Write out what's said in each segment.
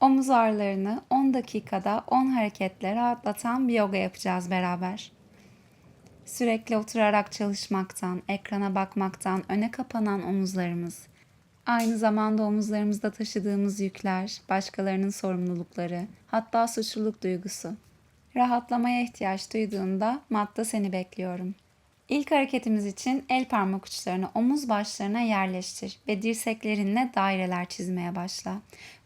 Omuz ağrılarını 10 dakikada 10 hareketle rahatlatan bir yoga yapacağız beraber. Sürekli oturarak çalışmaktan, ekrana bakmaktan öne kapanan omuzlarımız, aynı zamanda omuzlarımızda taşıdığımız yükler, başkalarının sorumlulukları, hatta suçluluk duygusu. Rahatlamaya ihtiyaç duyduğunda matta seni bekliyorum. İlk hareketimiz için el parmak uçlarını omuz başlarına yerleştir ve dirseklerinle daireler çizmeye başla.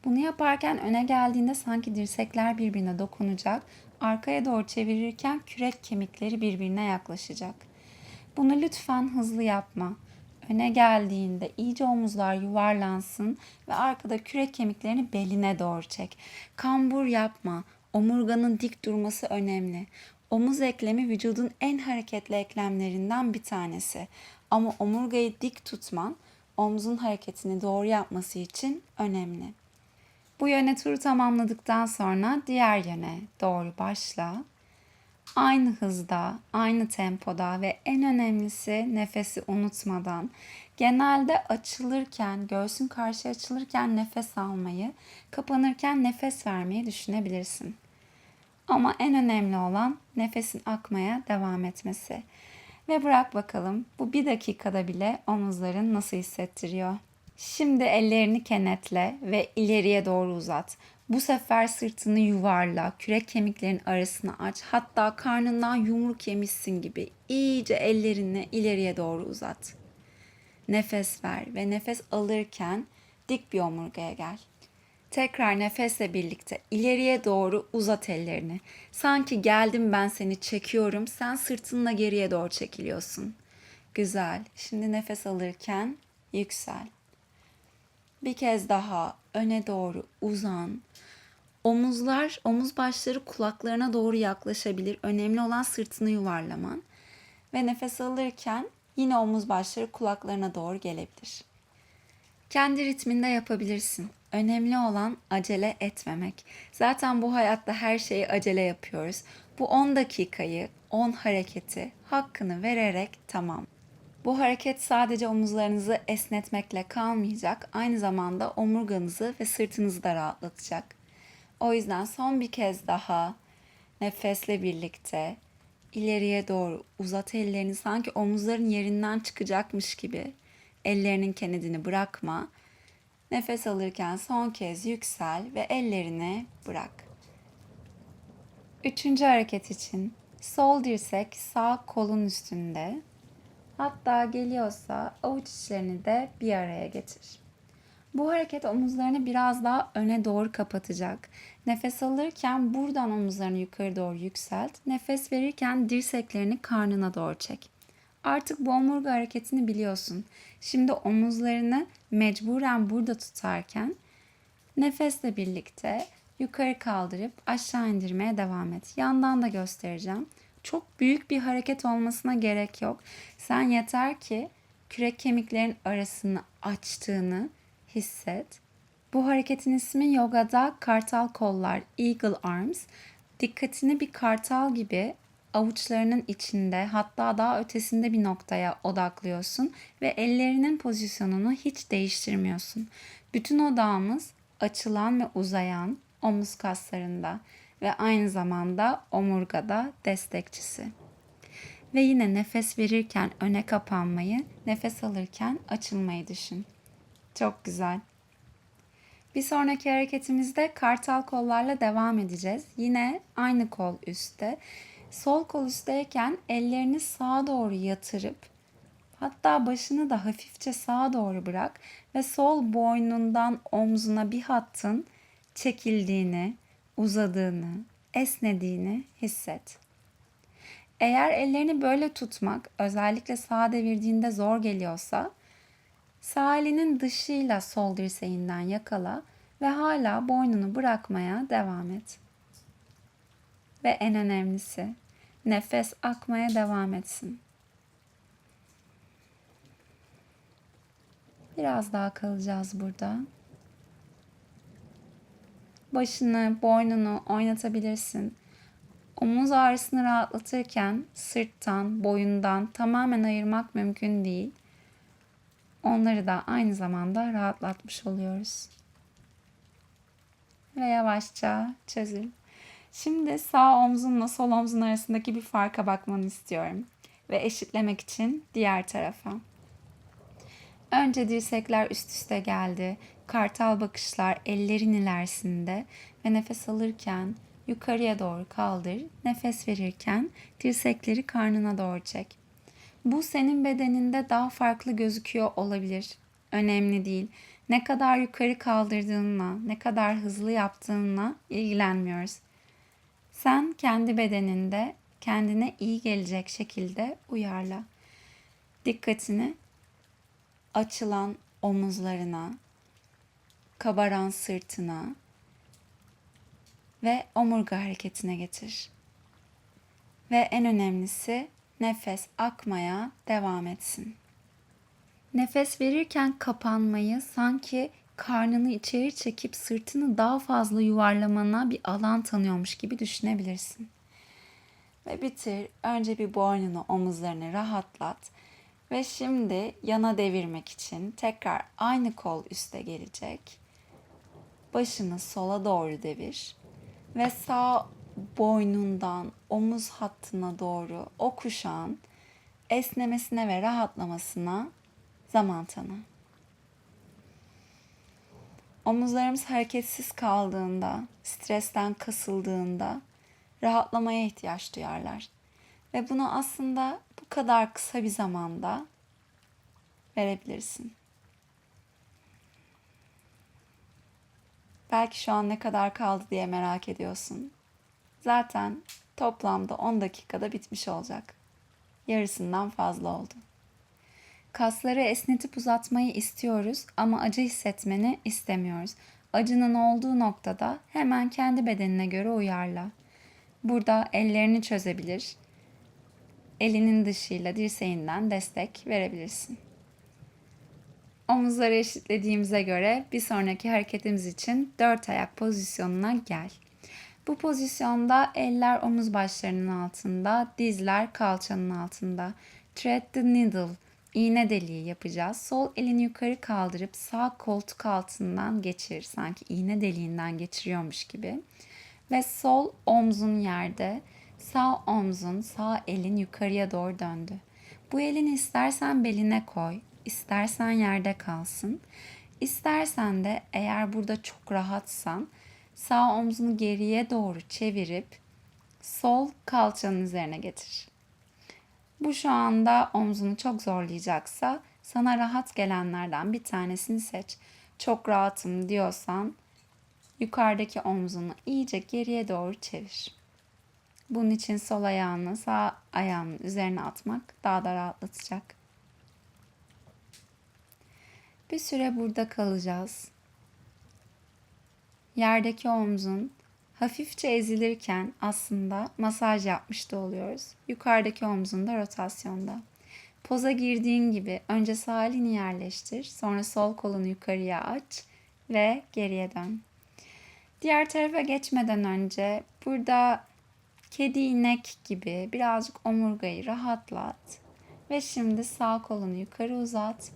Bunu yaparken öne geldiğinde sanki dirsekler birbirine dokunacak, arkaya doğru çevirirken kürek kemikleri birbirine yaklaşacak. Bunu lütfen hızlı yapma. Öne geldiğinde iyice omuzlar yuvarlansın ve arkada kürek kemiklerini beline doğru çek. Kambur yapma. Omurganın dik durması önemli. Omuz eklemi vücudun en hareketli eklemlerinden bir tanesi. Ama omurgayı dik tutman omzun hareketini doğru yapması için önemli. Bu yöne turu tamamladıktan sonra diğer yöne doğru başla. Aynı hızda, aynı tempoda ve en önemlisi nefesi unutmadan genelde açılırken, göğsün karşı açılırken nefes almayı, kapanırken nefes vermeyi düşünebilirsin. Ama en önemli olan nefesin akmaya devam etmesi. Ve bırak bakalım bu bir dakikada bile omuzların nasıl hissettiriyor. Şimdi ellerini kenetle ve ileriye doğru uzat. Bu sefer sırtını yuvarla, kürek kemiklerin arasını aç. Hatta karnından yumruk yemişsin gibi iyice ellerini ileriye doğru uzat. Nefes ver ve nefes alırken dik bir omurgaya gel. Tekrar nefesle birlikte ileriye doğru uzat ellerini. Sanki geldim ben seni çekiyorum. Sen sırtınla geriye doğru çekiliyorsun. Güzel. Şimdi nefes alırken yüksel. Bir kez daha öne doğru uzan. Omuzlar, omuz başları kulaklarına doğru yaklaşabilir. Önemli olan sırtını yuvarlaman. Ve nefes alırken yine omuz başları kulaklarına doğru gelebilir. Kendi ritminde yapabilirsin. Önemli olan acele etmemek. Zaten bu hayatta her şeyi acele yapıyoruz. Bu 10 dakikayı, 10 hareketi hakkını vererek tamam. Bu hareket sadece omuzlarınızı esnetmekle kalmayacak, aynı zamanda omurganızı ve sırtınızı da rahatlatacak. O yüzden son bir kez daha nefesle birlikte ileriye doğru uzat ellerini sanki omuzların yerinden çıkacakmış gibi. Ellerinin kenedini bırakma. Nefes alırken son kez yüksel ve ellerini bırak. Üçüncü hareket için sol dirsek sağ kolun üstünde. Hatta geliyorsa avuç içlerini de bir araya getir. Bu hareket omuzlarını biraz daha öne doğru kapatacak. Nefes alırken buradan omuzlarını yukarı doğru yükselt. Nefes verirken dirseklerini karnına doğru çek. Artık bu omurga hareketini biliyorsun. Şimdi omuzlarını mecburen burada tutarken nefesle birlikte yukarı kaldırıp aşağı indirmeye devam et. Yandan da göstereceğim. Çok büyük bir hareket olmasına gerek yok. Sen yeter ki kürek kemiklerin arasını açtığını hisset. Bu hareketin ismi yogada kartal kollar, eagle arms. Dikkatini bir kartal gibi avuçlarının içinde hatta daha ötesinde bir noktaya odaklıyorsun ve ellerinin pozisyonunu hiç değiştirmiyorsun. Bütün odağımız açılan ve uzayan omuz kaslarında ve aynı zamanda omurgada destekçisi. Ve yine nefes verirken öne kapanmayı, nefes alırken açılmayı düşün. Çok güzel. Bir sonraki hareketimizde kartal kollarla devam edeceğiz. Yine aynı kol üstte. Sol kol üstteyken ellerini sağa doğru yatırıp hatta başını da hafifçe sağa doğru bırak ve sol boynundan omzuna bir hattın çekildiğini, uzadığını, esnediğini hisset. Eğer ellerini böyle tutmak özellikle sağa devirdiğinde zor geliyorsa sağ elinin dışıyla sol dirseğinden yakala ve hala boynunu bırakmaya devam et. Ve en önemlisi nefes akmaya devam etsin. Biraz daha kalacağız burada. Başını, boynunu oynatabilirsin. Omuz ağrısını rahatlatırken sırttan, boyundan tamamen ayırmak mümkün değil. Onları da aynı zamanda rahatlatmış oluyoruz. ve yavaşça çözül. Şimdi sağ omzunla sol omzun arasındaki bir farka bakmanı istiyorum. Ve eşitlemek için diğer tarafa. Önce dirsekler üst üste geldi. Kartal bakışlar ellerin ilerisinde ve nefes alırken yukarıya doğru kaldır. Nefes verirken dirsekleri karnına doğru çek. Bu senin bedeninde daha farklı gözüküyor olabilir. Önemli değil. Ne kadar yukarı kaldırdığınla, ne kadar hızlı yaptığınla ilgilenmiyoruz. Sen kendi bedeninde kendine iyi gelecek şekilde uyarla. Dikkatini açılan omuzlarına, kabaran sırtına ve omurga hareketine getir. Ve en önemlisi nefes akmaya devam etsin. Nefes verirken kapanmayı sanki karnını içeri çekip sırtını daha fazla yuvarlamana bir alan tanıyormuş gibi düşünebilirsin. Ve bitir. Önce bir boynunu, omuzlarını rahatlat. Ve şimdi yana devirmek için tekrar aynı kol üste gelecek. Başını sola doğru devir. Ve sağ boynundan omuz hattına doğru o kuşağın esnemesine ve rahatlamasına zaman tanı. Omuzlarımız hareketsiz kaldığında, stresten kasıldığında rahatlamaya ihtiyaç duyarlar. Ve bunu aslında bu kadar kısa bir zamanda verebilirsin. Belki şu an ne kadar kaldı diye merak ediyorsun. Zaten toplamda 10 dakikada bitmiş olacak. Yarısından fazla oldu. Kasları esnetip uzatmayı istiyoruz ama acı hissetmeni istemiyoruz. Acının olduğu noktada hemen kendi bedenine göre uyarla. Burada ellerini çözebilir. Elinin dışıyla dirseğinden destek verebilirsin. Omuzları eşitlediğimize göre bir sonraki hareketimiz için dört ayak pozisyonuna gel. Bu pozisyonda eller omuz başlarının altında, dizler kalçanın altında. Thread the needle, iğne deliği yapacağız. Sol elini yukarı kaldırıp sağ koltuk altından geçir. Sanki iğne deliğinden geçiriyormuş gibi. Ve sol omzun yerde, sağ omzun, sağ elin yukarıya doğru döndü. Bu elini istersen beline koy, istersen yerde kalsın. İstersen de eğer burada çok rahatsan sağ omzunu geriye doğru çevirip sol kalçanın üzerine getir. Bu şu anda omzunu çok zorlayacaksa sana rahat gelenlerden bir tanesini seç. Çok rahatım diyorsan yukarıdaki omzunu iyice geriye doğru çevir. Bunun için sol ayağını sağ ayağının üzerine atmak daha da rahatlatacak. Bir süre burada kalacağız. Yerdeki omzun hafifçe ezilirken aslında masaj yapmış da oluyoruz. Yukarıdaki omzun da rotasyonda. Poza girdiğin gibi önce sağ elini yerleştir, sonra sol kolunu yukarıya aç ve geriye dön. Diğer tarafa geçmeden önce burada kedi inek gibi birazcık omurgayı rahatlat ve şimdi sağ kolunu yukarı uzat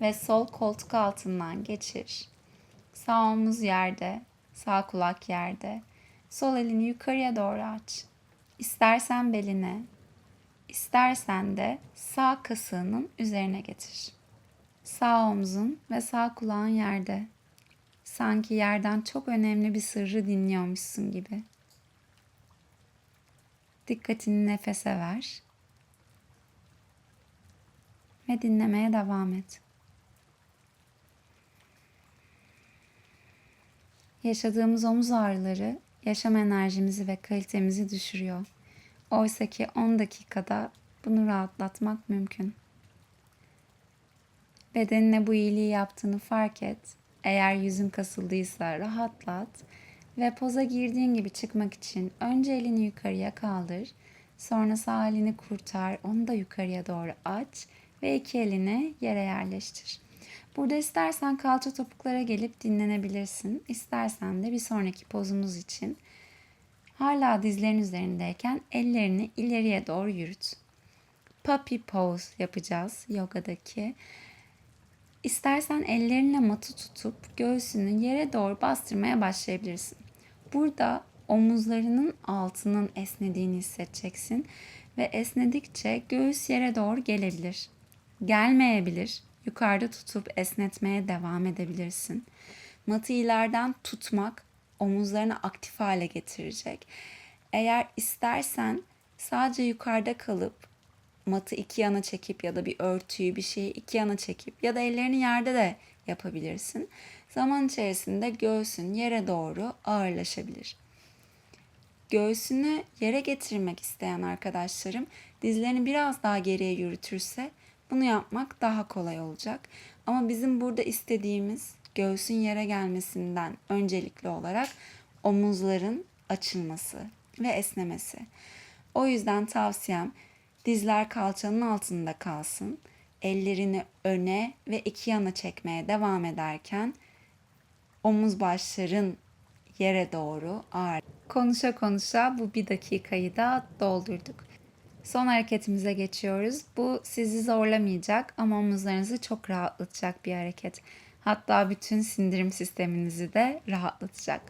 ve sol koltuk altından geçir. Sağ omuz yerde, sağ kulak yerde. Sol elini yukarıya doğru aç. İstersen beline, istersen de sağ kasığının üzerine getir. Sağ omzun ve sağ kulağın yerde. Sanki yerden çok önemli bir sırrı dinliyormuşsun gibi. Dikkatini nefese ver ve dinlemeye devam et. Yaşadığımız omuz ağrıları yaşam enerjimizi ve kalitemizi düşürüyor. Oysa ki 10 dakikada bunu rahatlatmak mümkün. Bedenine bu iyiliği yaptığını fark et. Eğer yüzün kasıldıysa rahatlat ve poza girdiğin gibi çıkmak için önce elini yukarıya kaldır. Sonra sağ elini kurtar, onu da yukarıya doğru aç ve iki elini yere yerleştir. Burada istersen kalça topuklara gelip dinlenebilirsin. İstersen de bir sonraki pozumuz için hala dizlerin üzerindeyken ellerini ileriye doğru yürüt. Puppy pose yapacağız yogadaki. İstersen ellerinle matı tutup göğsünü yere doğru bastırmaya başlayabilirsin. burada omuzlarının altının esnediğini hissedeceksin ve esnedikçe göğüs yere doğru gelebilir. Gelmeyebilir. Yukarıda tutup esnetmeye devam edebilirsin. Matı ileriden tutmak omuzlarını aktif hale getirecek. Eğer istersen sadece yukarıda kalıp matı iki yana çekip ya da bir örtüyü bir şeyi iki yana çekip ya da ellerini yerde de yapabilirsin. Zaman içerisinde göğsün yere doğru ağırlaşabilir. Göğsünü yere getirmek isteyen arkadaşlarım dizlerini biraz daha geriye yürütürse bunu yapmak daha kolay olacak. Ama bizim burada istediğimiz göğsün yere gelmesinden öncelikli olarak omuzların açılması ve esnemesi. O yüzden tavsiyem dizler kalçanın altında kalsın. Ellerini öne ve iki yana çekmeye devam ederken omuz başların yere doğru ağır. Konuşa konuşa bu bir dakikayı da doldurduk. Son hareketimize geçiyoruz. Bu sizi zorlamayacak ama omuzlarınızı çok rahatlatacak bir hareket. Hatta bütün sindirim sisteminizi de rahatlatacak.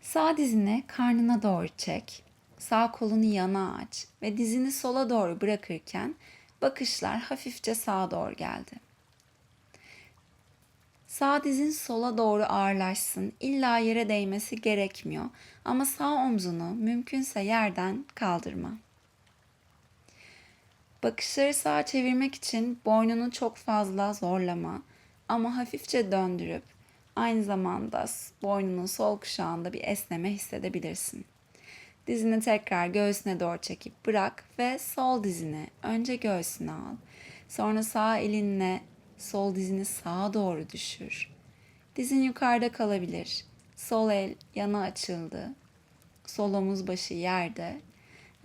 Sağ dizini karnına doğru çek. Sağ kolunu yana aç ve dizini sola doğru bırakırken bakışlar hafifçe sağa doğru geldi. Sağ dizin sola doğru ağırlaşsın. İlla yere değmesi gerekmiyor. Ama sağ omzunu mümkünse yerden kaldırma. Bakışları sağa çevirmek için boynunu çok fazla zorlama ama hafifçe döndürüp aynı zamanda boynunun sol kuşağında bir esneme hissedebilirsin. Dizini tekrar göğsüne doğru çekip bırak ve sol dizini önce göğsüne al. Sonra sağ elinle sol dizini sağa doğru düşür. Dizin yukarıda kalabilir. Sol el yana açıldı. Sol omuz başı yerde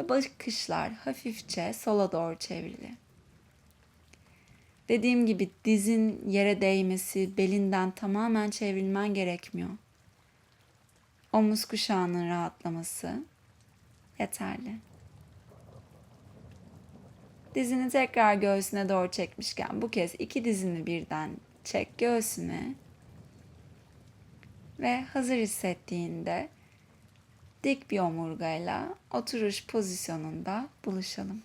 ve bakışlar hafifçe sola doğru çevrili. Dediğim gibi dizin yere değmesi, belinden tamamen çevrilmen gerekmiyor. Omuz kuşağının rahatlaması yeterli. Dizini tekrar göğsüne doğru çekmişken bu kez iki dizini birden çek göğsüne ve hazır hissettiğinde dik bir omurgayla oturuş pozisyonunda buluşalım.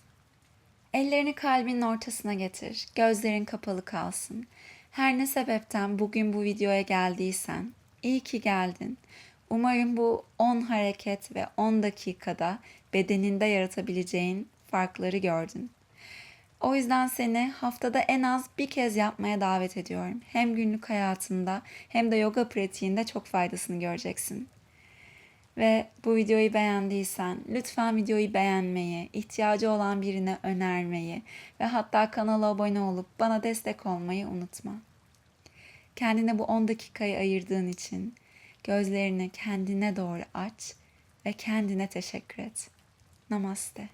Ellerini kalbinin ortasına getir. Gözlerin kapalı kalsın. Her ne sebepten bugün bu videoya geldiysen iyi ki geldin. Umarım bu 10 hareket ve 10 dakikada bedeninde yaratabileceğin farkları gördün. O yüzden seni haftada en az bir kez yapmaya davet ediyorum. Hem günlük hayatında hem de yoga pratiğinde çok faydasını göreceksin. Ve bu videoyu beğendiysen lütfen videoyu beğenmeyi, ihtiyacı olan birine önermeyi ve hatta kanala abone olup bana destek olmayı unutma. Kendine bu 10 dakikayı ayırdığın için gözlerini kendine doğru aç ve kendine teşekkür et. Namaste.